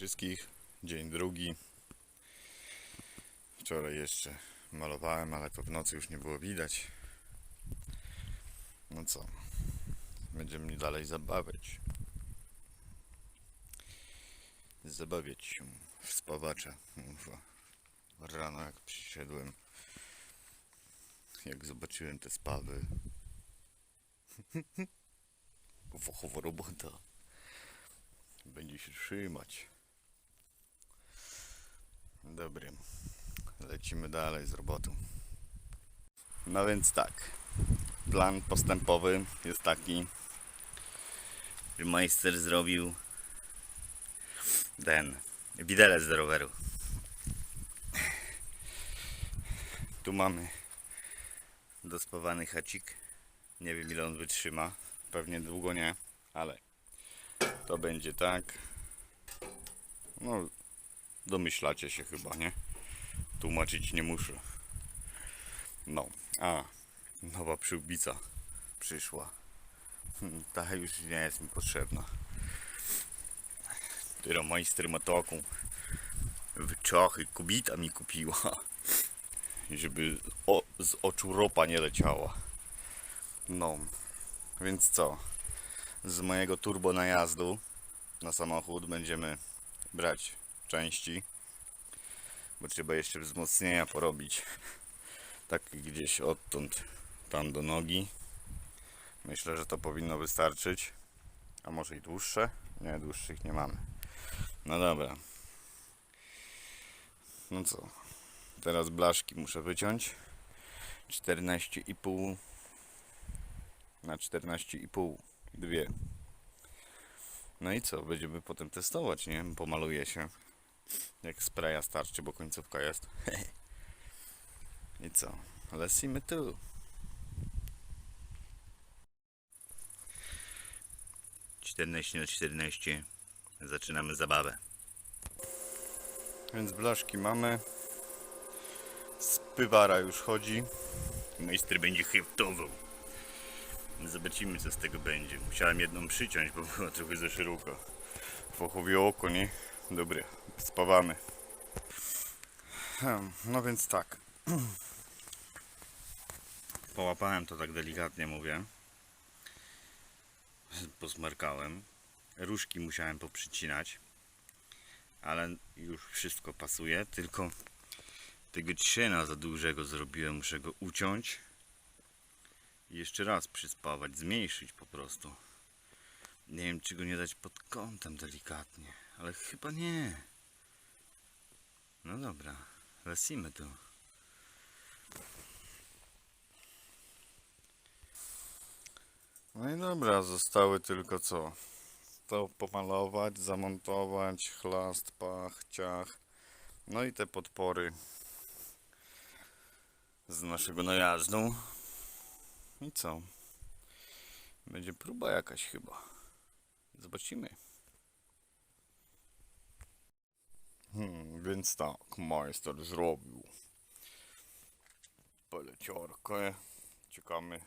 Wszystkich. Dzień drugi. Wczoraj jeszcze malowałem, ale to w nocy już nie było widać. No co? Będziemy mnie dalej zabawiać. Zabawiać się w spawacza. Rano jak przyszedłem, jak zobaczyłem te spawy. Fachowa robota. Będzie się trzymać. Dobry. Lecimy dalej z robotą. No więc tak. Plan postępowy jest taki, że majster zrobił ten widelec do roweru. Tu mamy dospawany hacik. Nie wiem ile on wytrzyma. Pewnie długo nie, ale to będzie tak. No, domyślacie się chyba, nie? Tłumaczyć nie muszę. No, a nowa przyłbica przyszła. Hmm, Ta już nie jest mi potrzebna. Dopiero majster ma taką wyczochy kubita mi kupiła. Żeby o, z oczu ropa nie leciała. No, więc co? Z mojego turbo najazdu na samochód będziemy brać części, bo trzeba jeszcze wzmocnienia porobić. Tak gdzieś odtąd tam do nogi. Myślę, że to powinno wystarczyć. A może i dłuższe? Nie, dłuższych nie mamy. No dobra. No co? Teraz blaszki muszę wyciąć. 14,5 na 14,5. Dwie. No i co? Będziemy potem testować, nie? Pomaluje się. Jak spraya starczy, bo końcówka jest. I co? Lecimy tu. Czternaście na 14. Zaczynamy zabawę. Więc blaszki mamy. Spywara już chodzi. Majster będzie heftował. Zobaczymy co z tego będzie. Musiałem jedną przyciąć, bo była trochę za szeroka. Fochowie oko, nie? Dobre, spawamy. Hmm, No więc tak. Połapałem to tak delikatnie, mówię. Posmarkałem. Różki musiałem poprzycinać. Ale już wszystko pasuje, tylko tego trzyna za dużego zrobiłem, muszę go uciąć i jeszcze raz przyspawać, zmniejszyć po prostu. Nie wiem, czy go nie dać pod kątem delikatnie, ale chyba nie. No dobra, lecimy tu. No i dobra, zostały tylko co? To pomalować, zamontować, chlast, pach, ciach. No i te podpory z naszego najazdu. I co? Będzie próba jakaś chyba. Zobaczymy. Więc tak, majster zrobił peleciorkę. Czekamy.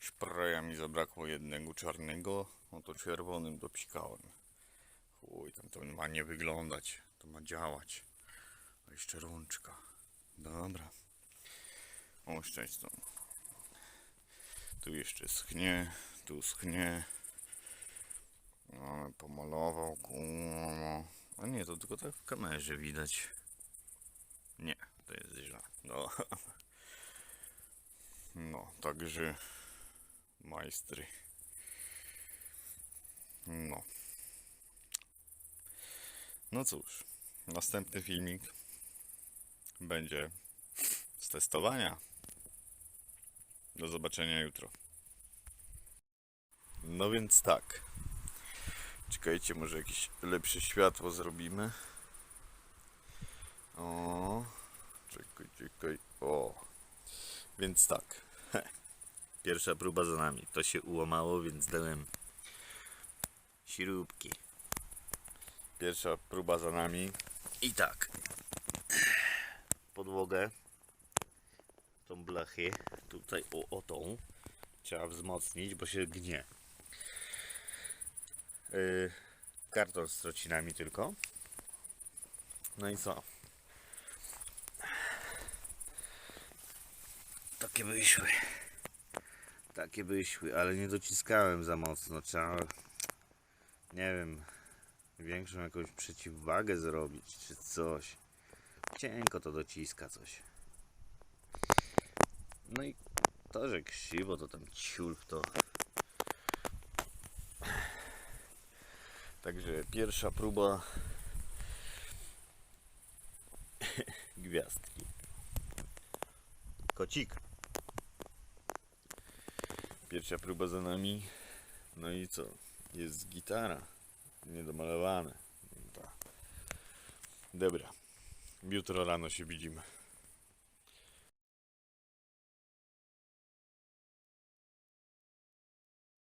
Spraya mi zabrakło jednego czarnego, no to czerwonym dopsikałem. Chuj, tam to ma nie wyglądać, to ma działać. A jeszcze rączka. Dobra. Oszczędź to. Tu jeszcze schnie, tu schnie. No, pomalował, kurwa. A nie, to tylko tak w kamerze widać. Nie, to jest źle. No, no także majstry. No. No cóż, następny filmik będzie z testowania. Do zobaczenia jutro. No więc tak. Czekajcie, może jakieś lepsze światło zrobimy. O, czekaj, czekaj. O, więc tak. Pierwsza próba za nami. To się ułamało, więc dałem śrubki. Pierwsza próba za nami. I tak. Podłogę tą blachę tutaj o, o tą trzeba wzmocnić, bo się gnie. Yy, karton z trocinami tylko. No i co? Takie wyszły. Takie wyszły, ale nie dociskałem za mocno. Trzeba, nie wiem, większą jakąś przeciwwagę zrobić, czy coś. Cienko to dociska coś. No i to, że krzywo, to tam ciul w to. Także pierwsza próba gwiazdki. Kocik. Pierwsza próba za nami. No i co? Jest gitara. Niedomalowane. Dobra. Jutro rano się widzimy.